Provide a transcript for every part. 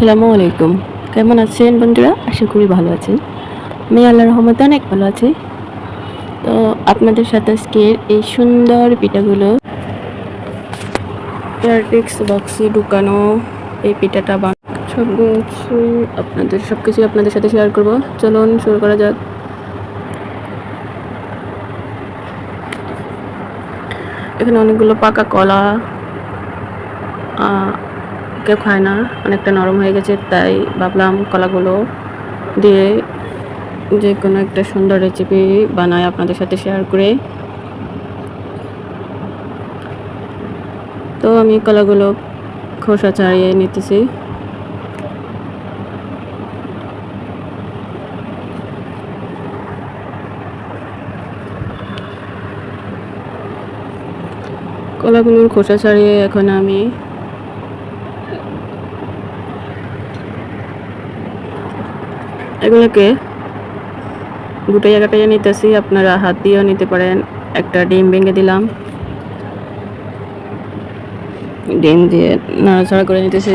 আসসালামু আলাইকুম। কেমন আছেন বন্ধুরা? আশা করি ভালো আছেন। আমি আল্লাহর রহমতে অনেক ভালো আছি। তো আপনাদের সাথে আজকের এই সুন্দর পিঠাগুলো এয়ারটেক্স বক্সে ঢুকানো এই পিঠাটা বান সব কিছুই আপনাদের সব কিছুই আপনাদের সাথে শেয়ার করব। চলুন শুরু করা যাক। এখানে অনেকগুলো পাকা কলা কেউ খায় না, অনেকটা নরম হয়ে গেছে, তাই ভাবলাম কলাগুলো দিয়ে যে কোনো একটা সুন্দর রেসিপি বানায় আপনাদের সাথে শেয়ার করে। তো আমি কলাগুলো খোসা ছাড়িয়ে নিতেছি। কলাগুলোর খোসা ছাড়িয়ে এখন আমি এগুলোকে গুটাইয়া কাটাইয়া নিতেছি। আপনারা হাত দিয়েও নিতে পারেন। একটা ডিম ভেঙে দিলাম। ডিম দিয়ে নাড়াচাড়া করে নিতেছি।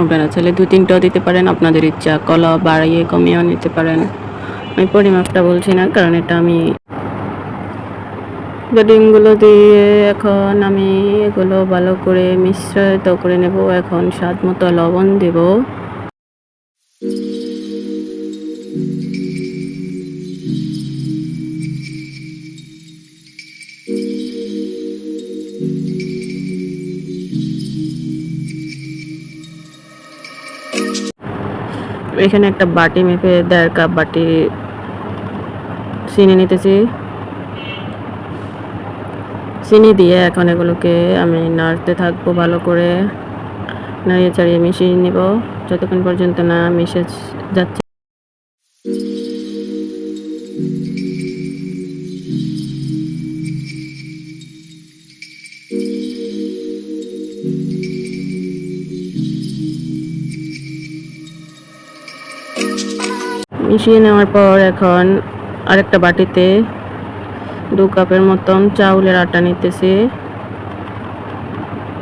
আপনারা চাইলে দু তিনটাও দিতে পারেন। আপনাদের ইচ্ছা কলা বাড়িয়ে কমিয়েও নিতে পারেন। আমি পরিমাপটা বলছি না, কারণ এটা আমি ডিমগুলো দিয়ে এখন আমি এগুলো ভালো করে মিশ্রিত করে নেব। এখন স্বাদ মতো লবণ দেবো। এখানে একটা বাটি মেপে দেড় কাপ বাটি চিনি নিতেছি। চিনি দিয়ে এখন এগুলোকে আমি নাড়তে থাকব ভালো করে। নাড়িয়ে চাড়িয়ে মিশিয়ে নিব। যতক্ষণ পর্যন্ত না মিশে যাচ্ছে মিশিয়ে নেওয়ার পর এখন আরেকটা বাটিতে দু কাপের মতন চাউলের আটা নিতেছি।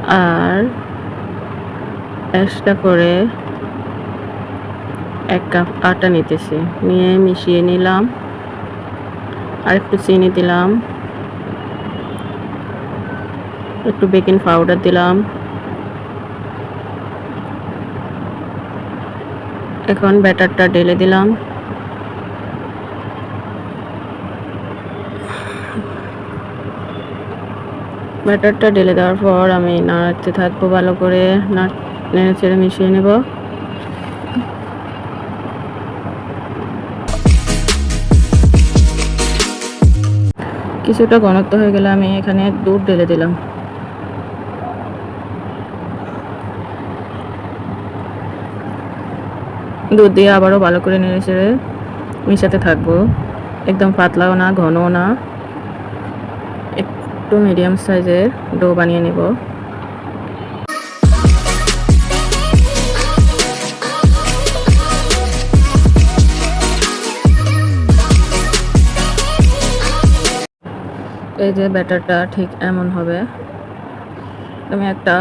আর এক্সট্রা করে এক কাপ আটা নিতেছি। নিয়ে মিশিয়ে নিলাম। আর একটু চিনি দিলাম। একটু বেকিং পাউডার দিলাম। এখন ব্যাটারটা ঢেলে দিলাম। ব্যাটারটা ঢেলে দেওয়ার পর আমি নাড়াতে থাকব ভালো করে নেড়ে চেড়ে মিশিয়ে নেব। কিছুটা ঘনত্ব হয়ে গেলে আমি এখানে দুধ ঢেলে দিলাম। দুধ দিয়ে আবারও ভালো করে নেড়ে চেড়ে মিশাতে থাকব। একদম পাতলাও না, ঘনও না। একটু মিডিয়াম সাইজের ডো বানিয়ে নেব। এই যে ব্যাটারটা ঠিক এমন হবে। আমি একটা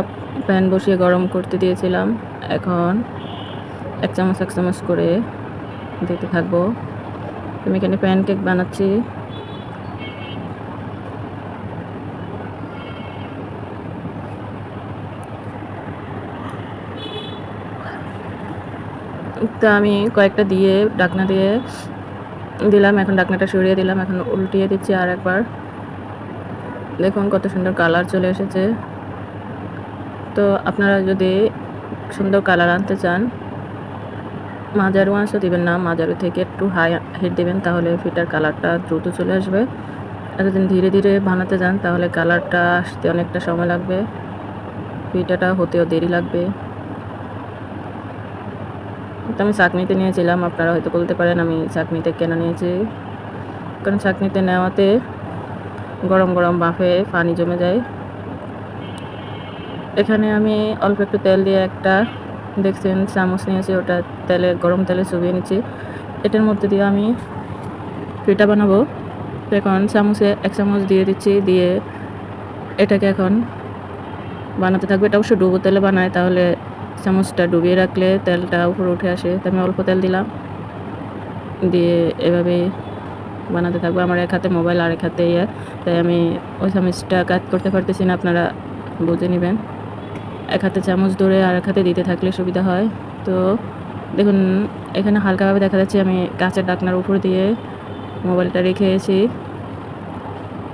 প্যান বসিয়ে গরম করতে দিয়েছিলাম। এখন এক চামচ এক চামচ করে দিতে থাকব। আমি এখানে প্যানকেক বানাচ্ছি। তো আমি কয়েকটা দিয়ে, ডাকনা দিয়ে দিলাম। এখন ডাকনাটা সরিয়ে দিলাম, এখন উল্টিয়ে দিচ্ছি আর একবার। দেখুন কত সুন্দর কালার চলে এসেছে। তো আপনারা যদি সুন্দর কালার আনতে চান, মাজারু আঁচও দেবেন না। মাজারু থেকে একটু হাই হিট দেবেন, তাহলে ফিটার কালারটা দ্রুত চলে আসবে। আর যদি ধীরে ধীরে বানাতে যান, তাহলে কালারটা আসতে অনেকটা সময় লাগবে। ফিটাটা হতেও দেরি লাগবে। তো আমি চাকনিতে নিয়েছিলাম, আপনারা হয়তো বলতে পারেন আমি চাকনিতে কেন নিয়েছি। কারণ চাকনিতে নেওয়াতে গরম গরম বাফে, পানি জমে যায়। এখানে আমি অল্প একটু তেল দিয়ে একটা, দেখছেন চামচ নিয়েছি, ওটা তেলে, গরম তেলে চুবিয়ে নিচ্ছি। এটার মধ্যে দিয়ে আমি পিঠা বানাবো। এখন চামচে এক চামচ দিয়ে দিচ্ছি, দিয়ে এটাকে এখন বানাতে থাকবে। এটা অবশ্য ডুবো তেলে বানায়, তাহলে চামচটা ডুবিয়ে রাখলে তেলটা উপরে উঠে আসে। তো আমি অল্প তেল দিলাম। দিয়ে এভাবে বানাতে থাকব। আমার এক হাতে মোবাইল আর এক হাতে ইয়ে। তাই আমি ওই চামচটা কাজ করতে পারতেছি না, আপনারা বুঝে নেবেন। এক হাতে চামচ ধরে আর এক হাতে দিতে থাকলে সুবিধা হয়। তো দেখুন, এখানে হালকাভাবে দেখা যাচ্ছে আমি কাঁচের ডাকনার উপর দিয়ে মোবাইলটা রেখেছি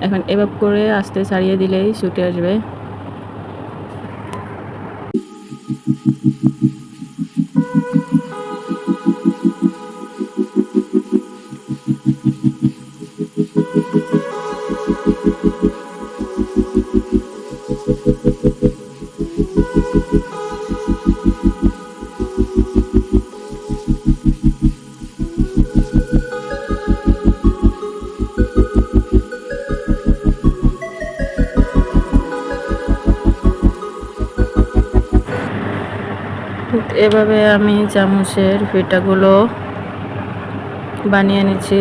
এখন এভাবে করে আস্তে ছাড়িয়ে দিলেই ছুটে আসবে। Mm-hmm. এভাবে আমি চামচের ফিটাগুলো বানিয়ে নিচ্ছি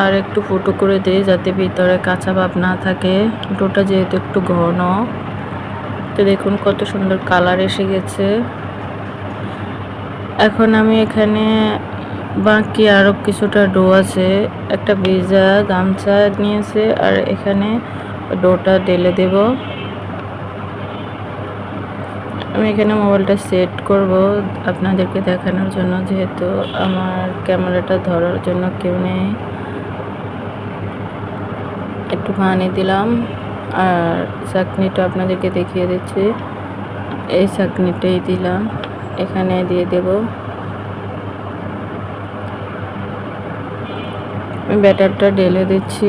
আর একটু ফুটো করে দিই যাতে ভিতরে কাঁচা ভাব না থাকে। ডোটা যেহেতু একটু ঘন, তো দেখুন কত সুন্দর কালার এসে গেছে। এখন আমি এখানে বাকি আরও কিছুটা ডো আছে, একটা ভিজা গামছা নিয়েছে আর এখানে ডোটা ঢেলে দেবো। আমি এখানে মোবাইলটা সেট করব আপনাদেরকে দেখানোর জন্য, যেহেতু আমার ক্যামেরাটা ধরার জন্য কেউ নেই। একটু পানি দিলাম, আর চাকনিটা আপনাদেরকে দেখিয়ে দিচ্ছি। এই চাকনিটাই দিলাম, এখানে দিয়ে দেব। ব্যাটারটা ঢেলে দিচ্ছি।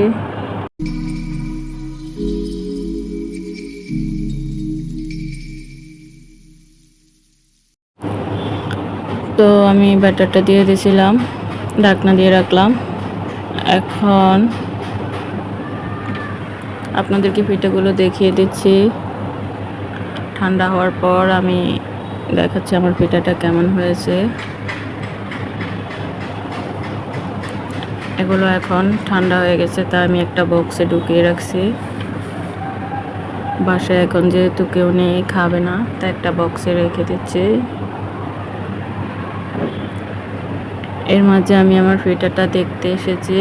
তো আমি ব্যাটারটা দিয়ে দিয়েছিলাম ঢাকনা দিয়ে রাখলাম। এখন আপনাদেরকে পিঠাগুলো দেখিয়ে দিচ্ছি। ঠান্ডা হওয়ার পর আমি দেখাচ্ছি আমার পিঠাটা কেমন হয়েছে। এগুলো এখন ঠান্ডা হয়ে গেছে, তা আমি একটা বক্সে ঢুকিয়ে রাখছি। বাসায় এখন যেহেতু কেউ নেই, খাবে না, তা একটা বক্সে রেখে দিচ্ছি। মাঝে আমি আমার ফিটারটা দেখতে এসেছি।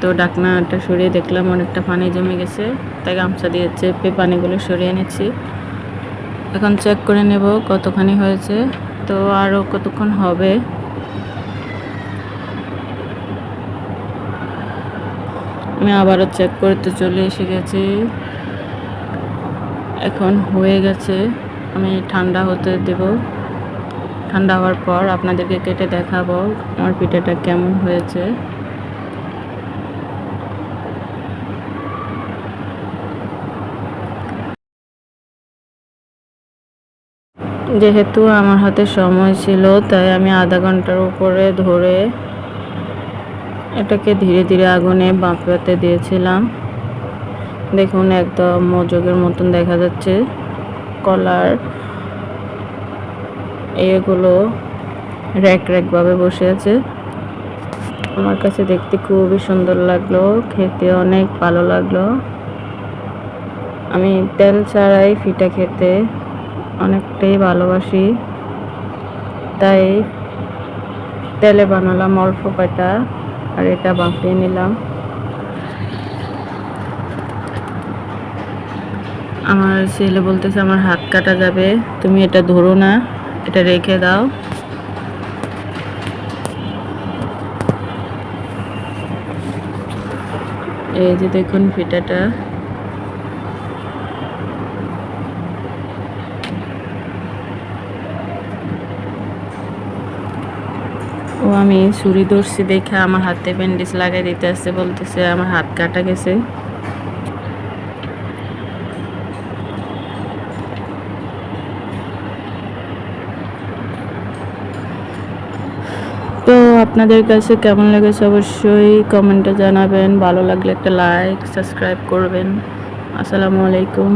তো ডাকনাটা সরিয়ে দেখলাম, অনেকটা পানি জমে গেছে। তাই গামছা দিয়ে চেপে পানিগুলো সরিয়ে নিচ্ছি এখন চেক করে নেব কতখানি হয়েছে। তো আরও কতক্ষণ হবে? আমি আবারও চেক করতে চলে এসে গেছি। এখন হয়ে গেছে। আমি ঠান্ডা হতে দেবো। ঠান্ডা হওয়ার পর আপনাদেরকে কেটে দেখাবো আমার পিঠাটা কেমন হয়েছে। যেহেতু আমার হাতে সময় ছিল, তাই আমি আধা ঘণ্টার উপরে ধরে এটাকে ধীরে ধীরে আগুনে বাঁপাতে দিয়েছিলাম। দেখুন, একদম মজগের মতন দেখা যাচ্ছে। কলার এগুলো র্যাক র্যাকভাবে বসে আছে। আমার কাছে দেখতে খুবই সুন্দর লাগল, খেতে অনেক ভালো লাগল। আমি তেল ছাড়াই ফিটা খেতে অনেকটাই ভালোবাসি, তাই তেলে বানালাম অল্প কয়টা আর এটা বাঁপিয়ে নিলাম। আমার ছেলে বলতেছে, আমার হাত কাটা যাবে, তুমি এটা ধরো না। এটা রেখে দাও। এই যে দেখুন ফিটাটা। ও আমি ছুরি ধরছি দেখে আমার হাতে ব্যান্ডেজ লাগাই দিতে আসছে বলতেছে, আমার হাত কাটা গেছে তো আপনাদের কাছে কেমন লেগেছে অবশ্যই কমেন্টে জানাবেন। ভালো লাগলে একটা লাইক সাবস্ক্রাইব করবেন। আসসালামু আলাইকুম।